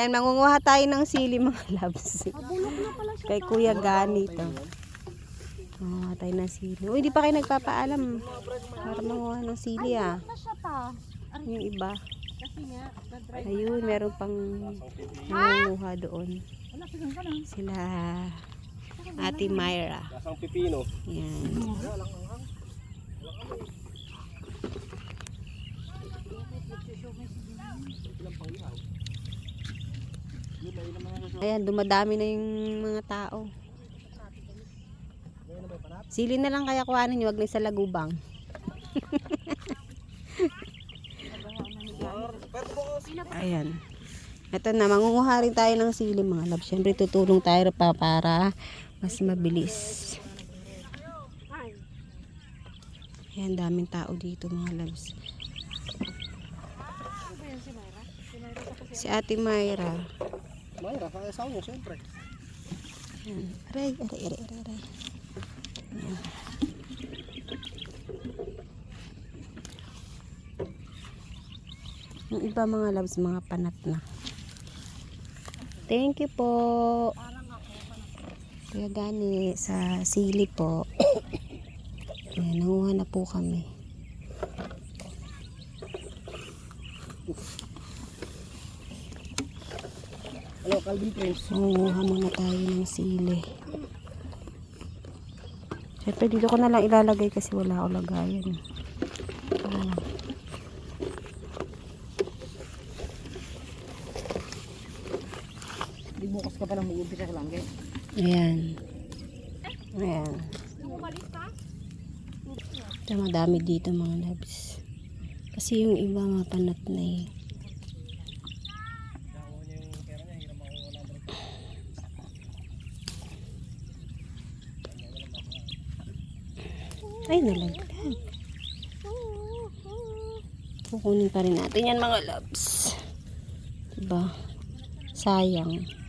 Ayan, mangunguha tayo ng sili mga labs. Bulok na pala siya. Kay Kuya Gani to. Mangunguha tayo ng sili. Uy, di pa kayo nagpapaalam. Para manguha ng sili ah. Yung iba. Ayun, meron pang nangunguha doon. Sila Ate Myra. Pipino. Yan. Ayan, dumadami na yung mga tao. Sili na lang kaya kuhanin nyo, wag na sa lagubang. Ayan. Ito na, mangunguha rin tayo ng sili mga love. Siyempre, tutulong tayo pa para mas mabilis. Ayan, daming tao dito mga loves. Si Ate Mayra. Mayra, kaya sa mo, siyempre. Aray, aray, aray, aray, aray. Yung iba mga loves, mga panat na. Thank you po. Kuya Gani, sa sili po. Ayan, nanguha na po kami. Ano, Calvin Prince? Manguha muna tayo ng sili. Siyempre, dito ko na lang ilalagay kasi wala ako lagayan. Ah. Di bukas ka pa lang mag-umpisa sa langge. Ayan. Ayan. Ito madami dito mga labs. Kasi yung iba mapanat na eh. Ay, nalaglag. Kukunin pa rin natin yan mga labs. Diba? Sayang.